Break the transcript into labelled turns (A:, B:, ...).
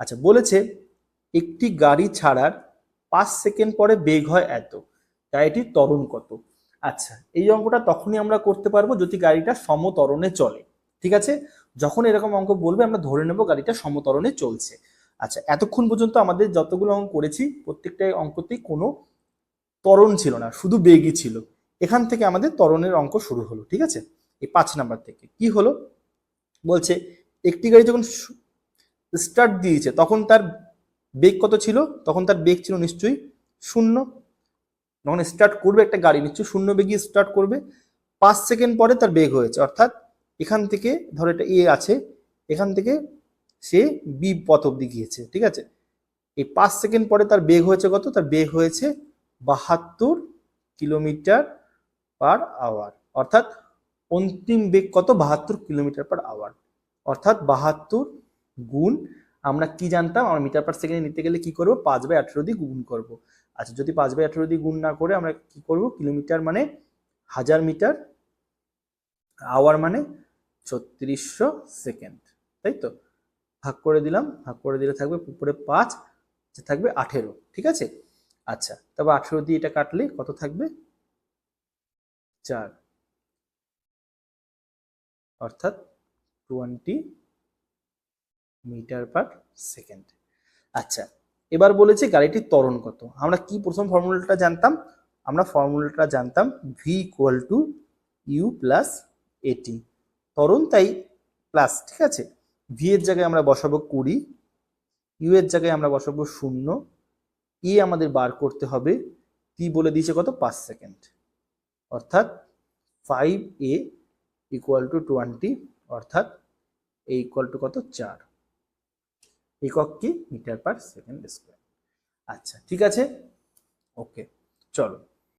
A: আচ্ছা বলেছে একটি গাড়ি ছাড়ার পাঁচ সেকেন্ড পরে বেগ হয় এত, তাই এটি ত্বরণ কত? আচ্ছা এই অঙ্কটা তখনই আমরা করতে পারব যদি গাড়িটা সমতরণে চলে, ঠিক আছে? যখন এরকম অঙ্ক বলবে, আমরা ধরে নেব গাড়িটা সমতরণে চলছে। আচ্ছা এতক্ষণ পর্যন্ত আমাদের যতগুলো অঙ্ক করেছি প্রত্যেকটাই অঙ্কতেই কোনো ত্বরণ ছিল না, শুধু বেগই ছিল। এখান থেকে আমাদের ত্বরণের অঙ্ক শুরু হলো, ঠিক আছে? এই পাঁচ নাম্বার থেকে। কি হলো? বলছে, একটি গাড়ি যখন স্টার্ট দিয়েছে, তখন তার বেগ কত ছিল? তখন তার বেগ ছিল নিশ্চয়ই শূন্য। যখন স্টার্ট করবে একটা গাড়ি, নিশ্চয়ই শূন্য বেগে স্টার্ট করবে। পাঁচ সেকেন্ড পরে তার বেগ হয়েছে, অর্থাৎ এখান থেকে ধরো এটা এ আছে, এখান থেকে সে বি পথ অব্দি গিয়েছে, ঠিক আছে? এই পাঁচ সেকেন্ড পরে তার বেগ হয়েছে কত? তার বেগ হয়েছে বাহাত্তর কিলোমিটার পার আওয়ার অর্থাৎ অন্তিম বেগ কত? বাহাত্তর কিলোমিটার পার আওয়ার অর্থাৎ বাহাত্তর গুণ, আমরা কি জানতাম? আমরা মিটার পার সেকেন্ডে নিতে গেলে কি করব? পাঁচ বাই আঠেরো দিয়ে গুণ করব। আচ্ছা যদি পাঁচ বাই আঠেরো দিয়ে গুণ না করে আমরা কি করব? কিলোমিটার মানে হাজার মিটার আওয়ার মানে ছত্রিশশো সেকেন্ড। তাই তো? ভাগ করে দিলাম, ভাগ করে দিলে থাকবে উপরে পাঁচ থাকবে আঠেরো, ঠিক আছে? আচ্ছা তবে আঠেরো দিয়ে এটা কাটলে কত থাকবে? চার। অর্থাৎ টোয়েন্টি মিটার পার সেকেন্ড। আচ্ছা এবার বলেছে গাড়িটির ত্বরণ কত। আমরা কি প্রথম ফর্মুলাটা জানতাম? আমরা ফর্মুলাটা জানতাম v equal to u plus এটি ত্বরণ তাই প্লাস ঠিক আছে? ভি এর জায়গায় আমরা বসাবো কুড়ি ইউ এর জায়গায় আমরা বসাবো শূন্য। ই আমাদের বার করতে হবে টি বলে দিয়েছে কত? পাঁচ সেকেন্ড। অর্থাৎ five a equal to twenty অর্থাৎ এ ইকুয়াল টু কত? চার। একক কি? Metre per second square. আচ্ছা ঠিক আছে? ওকে চলো।